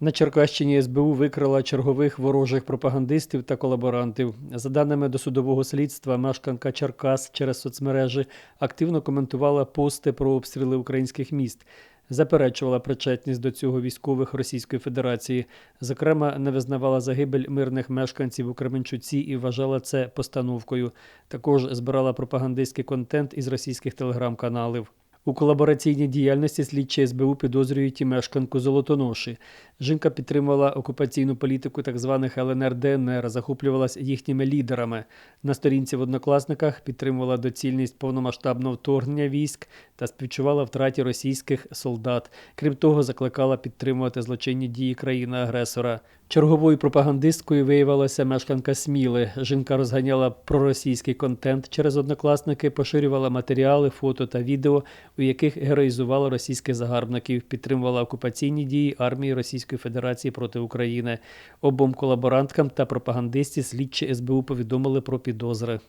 На Черкащині СБУ викрила чергових ворожих пропагандистів та колаборантів. За даними досудового слідства, мешканка Черкас через соцмережі активно коментувала пости про обстріли українських міст. Заперечувала причетність до цього військових Російської Федерації. Зокрема, не визнавала загибель мирних мешканців у Кременчуці і вважала це постановкою. Також збирала пропагандистський контент із російських телеграм-каналів. У колабораційній діяльності слідчі СБУ підозрюють і мешканку Золотоноші. Жінка підтримувала окупаційну політику так званих ЛНР ДНР, захоплювалась їхніми лідерами. На сторінці в однокласниках підтримувала доцільність повномасштабного вторгнення військ та співчувала втраті російських солдат. Крім того, закликала підтримувати злочинні дії країни-агресора. Черговою пропагандисткою виявилася мешканка Сміли. Жінка розганяла проросійський контент через однокласники, поширювала матеріали, фото та відео, у яких героїзувала російських загарбників, підтримувала окупаційні дії армії Російської Федерації проти України. Обом колаборанткам та пропагандисті слідчі СБУ повідомили про підозри.